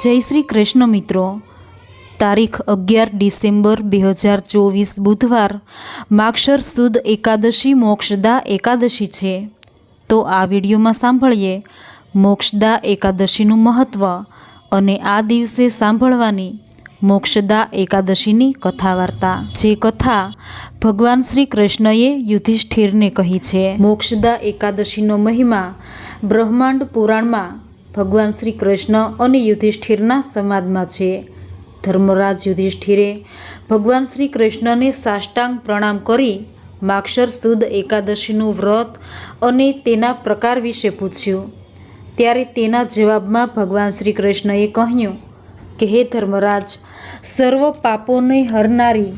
જય શ્રી કૃષ્ણ મિત્રો. તારીખ અગિયાર ડિસેમ્બર બે હજાર ચોવીસ બુધવાર, માક્ષર સુદ એકાદશી, મોક્ષદા એકાદશી છે. તો આ વિડીયોમાં સાંભળીએ, મોક્ષદા એકાદશીનું મહત્ત્વ અને આ દિવસે સાંભળવાની મોક્ષદા એકાદશીની કથા વાર્તા જે કથા ભગવાન શ્રી કૃષ્ણએ યુધિષ્ઠિરને કહી છે. મોક્ષદા એકાદશીનો મહિમા બ્રહ્માંડ પુરાણમાં ભગવાન શ્રી કૃષ્ણ અને યુધિષ્ઠિરના સંવાદમાં છે. ધર્મરાજ યુધિષ્ઠિરે ભગવાન શ્રી કૃષ્ણને સાષ્ટાંગ પ્રણામ કરી માક્ષર સુદ એકાદશીનું વ્રત અને તેના પ્રકાર વિશે પૂછ્યું. ત્યારે તેના જવાબમાં ભગવાન શ્રી કૃષ્ણએ કહ્યું કે, હે ધર્મરાજ, સર્વ પાપોને હરનારી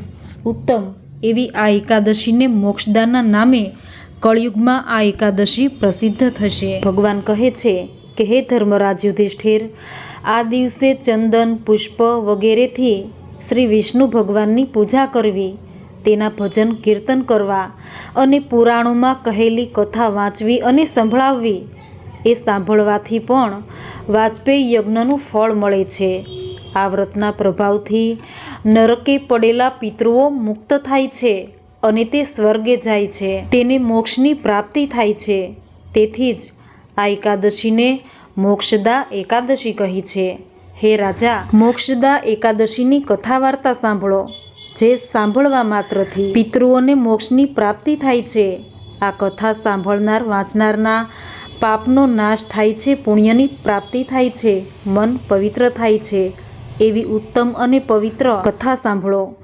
ઉત્તમ એવી આ એકાદશીને મોક્ષદાના નામે કળયુગમાં આ એકાદશી પ્રસિદ્ધ થશે. ભગવાન કહે છે કે હે ધર્મરાજ યુધિષ્ઠિર આ દિવસે ચંદન, પુષ્પ વગેરેથી શ્રી વિષ્ણુ ભગવાનની પૂજા કરવી, તેના ભજન કીર્તન કરવા અને પુરાણોમાં કહેલી કથા વાંચવી અને સંભળાવવી, એ સાંભળવાથી પણ વાજપેયી યજ્ઞનું ફળ મળે છે. આ વ્રતના પ્રભાવથી નરકે પડેલા પિતૃઓ મુક્ત થાય છે અને તે સ્વર્ગે જાય છે. તેને મોક્ષની પ્રાપ્તિ થાય છે. તેથી જ આ એકાદશીને મોક્ષદા એકાદશી કહી છે. હે રાજા, મોક્ષદા એકાદશીની કથા વાર્તા સાંભળો, જે સાંભળવા માત્રથી પિતૃઓને મોક્ષની પ્રાપ્તિ થાય છે. આ કથા સાંભળનાર, વાંચનારના પાપનો નાશ થાય છે, પુણ્યની પ્રાપ્તિ થાય છે, મન પવિત્ર થાય છે. એવી ઉત્તમ અને પવિત્ર કથા સાંભળો.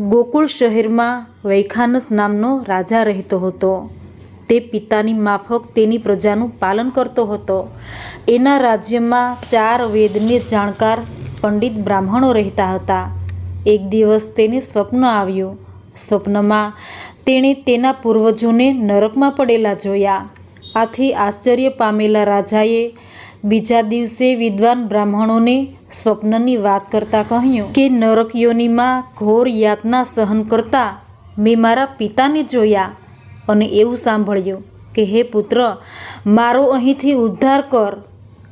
ગોકુળ શહેરમાં વૈખાનસ નામનો રાજા રહેતો હતો. તે પિતાની માફક તેની પ્રજાનું પાલન કરતો હતો. એના રાજ્યમાં ચાર વેદને જાણકાર પંડિત બ્રાહ્મણો રહેતા હતા. એક દિવસ તેને સ્વપ્ન આવ્યું. સ્વપ્નમાં તેણે તેના પૂર્વજોને નરકમાં પડેલા જોયા. આથી આશ્ચર્ય પામેલા રાજાએ બીજા દિવસે વિદ્વાન બ્રાહ્મણોને સ્વપ્નની વાત કરતાં કહ્યું કે, નરક યોનિમાં ઘોર યાતના સહન કરતા મેં મારા પિતાને જોયા. અને એવું સાંભળ્યું કે હે પુત્ર, મારો અહીંથી ઉદ્ધાર કર.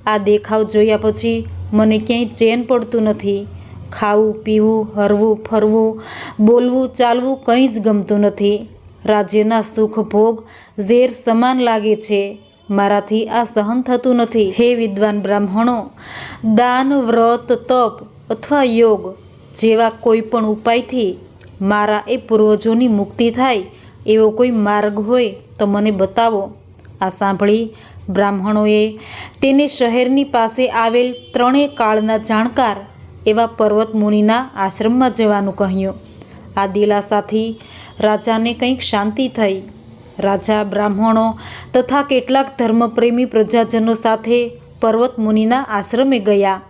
આ દેખાવ જોયા પછી મને ક્યાંય ચેન પડતું નથી. ખાવું, પીવું, હરવું, ફરવું, બોલવું, ચાલવું કંઈ જ ગમતું નથી. રાજ્યના સુખ ભોગ ઝેર સમાન લાગે છે. મારાથી આ સહન થતું નથી. હે વિદ્વાન બ્રાહ્મણો, દાન, વ્રત, તપ અથવા યોગ જેવા કોઈ પણ ઉપાયથી મારા એ પૂર્વજોની મુક્તિ થાય એવો કોઈ માર્ગ હોય તો મને બતાવો. આ સાંભળી બ્રાહ્મણોએ તેને શહેરની પાસે આવેલ ત્રણેય કાળના જાણકાર એવા પર્વત મુનિના આશ્રમમાં જવાનું કહ્યું. આ દિલાસાથી રાજાને કંઈક શાંતિ થઈ. રાજા, બ્રાહ્મણો તથા કેટલાક ધર્મપ્રેમી પ્રજાજનો સાથે પર્વત મુનિના આશ્રમે ગયા.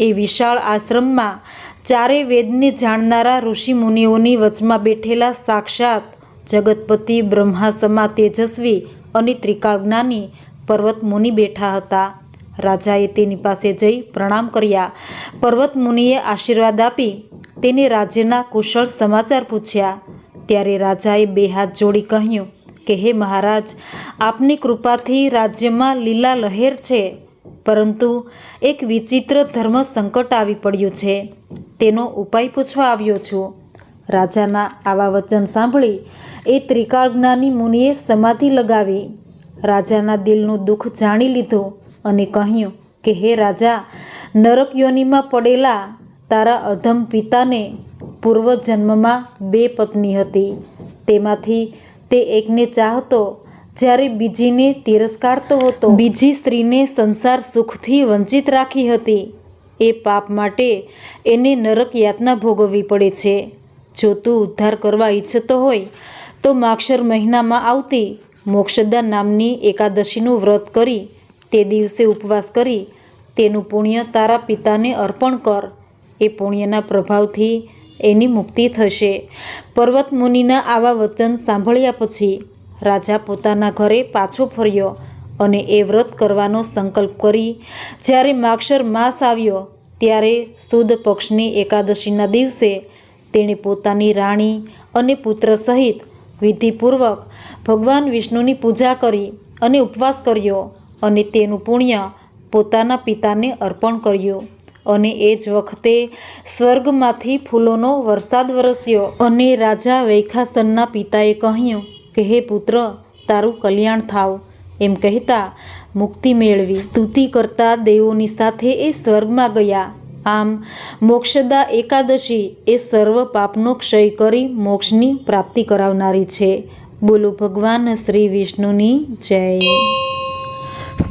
એ વિશાળ આશ્રમમાં ચારે વેદને જાણનારા ઋષિ મુનિઓની વચમાં બેઠેલા સાક્ષાત જગતપતિ બ્રહ્મા સમા તેજસ્વી અને ત્રિકાળજ્ઞાની પર્વત મુનિ બેઠા હતા. રાજાએ તેની પાસે જઈ પ્રણામ કર્યા. પર્વત મુનિએ આશીર્વાદ આપી તેને રાજ્યના કુશળ સમાચાર પૂછ્યા. ત્યારે રાજાએ બે હાથ જોડી કહ્યું, કે હે મહારાજ, આપની કૃપાથી રાજ્યમાં લીલા લહેર છે, પરંતુ એક વિચિત્ર ધર્મ સંકટ આવી પડ્યું છે. તેનો ઉપાય પૂછવા આવ્યો છું. રાજાના આવા વચન સાંભળી એ ત્રિકાળજ્ઞાની મુનિએ સમાધિ લગાવી. રાજાના દિલનું દુઃખ જાણી લીધું અને કહ્યું કે, હે રાજા, નરક યોનિમાં પડેલા તારા અધમ પિતાને પૂર્વજન્મમાં બે પત્ની હતી. તેમાંથી તે એકને ચાહતો, જ્યારે બીજીને તિરસ્કારતો હતો. બીજી સ્ત્રીને સંસાર સુખથી વંચિત રાખી હતી. એ પાપ માટે એને નરક યાતના ભોગવવી પડે છે. જો તું ઉદ્ધાર કરવા ઈચ્છતો હોય, તો માક્ષર મહિનામાં આવતી મોક્ષદા નામની એકાદશીનું વ્રત કરી, તે દિવસે ઉપવાસ કરી, તેનું પુણ્ય તારા પિતાને અર્પણ કર. એ પુણ્યના પ્રભાવથી એની મુક્તિ થશે. પર્વત મુનિના આવા વચન સાંભળ્યા પછી રાજા પોતાના ઘરે પાછો ફર્યો અને એ વ્રત કરવાનો સંકલ્પ કરી. જ્યારે માક્ષર માસ આવ્યો, ત્યારે સુદ પક્ષની એકાદશીના દિવસે તેણે પોતાની રાણી અને પુત્ર સહિત વિધિપૂર્વક ભગવાન વિષ્ણુની પૂજા કરી અને ઉપવાસ કર્યો અને તેનું પુણ્ય પોતાના પિતાને અર્પણ કર્યું. અને એ જ વખતે સ્વર્ગમાંથી ફૂલોનો વરસાદ વરસ્યો અને રાજા વૈખાસનના પિતાએ કહ્યું કે, હે પુત્ર, તારું કલ્યાણ થાવ. એમ કહેતા મુક્તિ મેળવી. સ્તુતિ કરતા દેવોની સાથે એ સ્વર્ગમાં ગયા. આમ, મોક્ષદા એકાદશી એ સર્વ પાપનો ક્ષય કરી મોક્ષની પ્રાપ્તિ કરાવનારી છે. બોલો ભગવાન શ્રી વિષ્ણુની જય.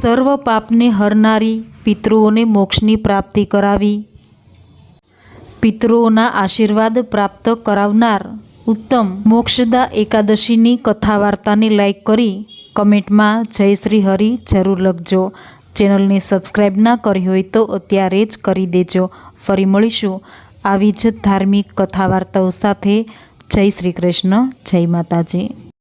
સર્વ પાપને હરનારી પિતૃઓને મોક્ષની પ્રાપ્તિ કરાવી. પિતૃઓના આશીર્વાદ પ્રાપ્ત કરાવનાર ઉત્તમ મોક્ષદા એકાદશીની કથા વાર્તાને લાઈક કરી કમેન્ટમાં જય શ્રી હરિ જરૂર લખજો. ચેનલને સબસ્ક્રાઈબ ના કરી હોય તો અત્યારે જ કરી દેજો. ફરી મળીશું આવી જ ધાર્મિક કથા વાર્તાઓ સાથે. જય શ્રી કૃષ્ણ, જય માતાજી.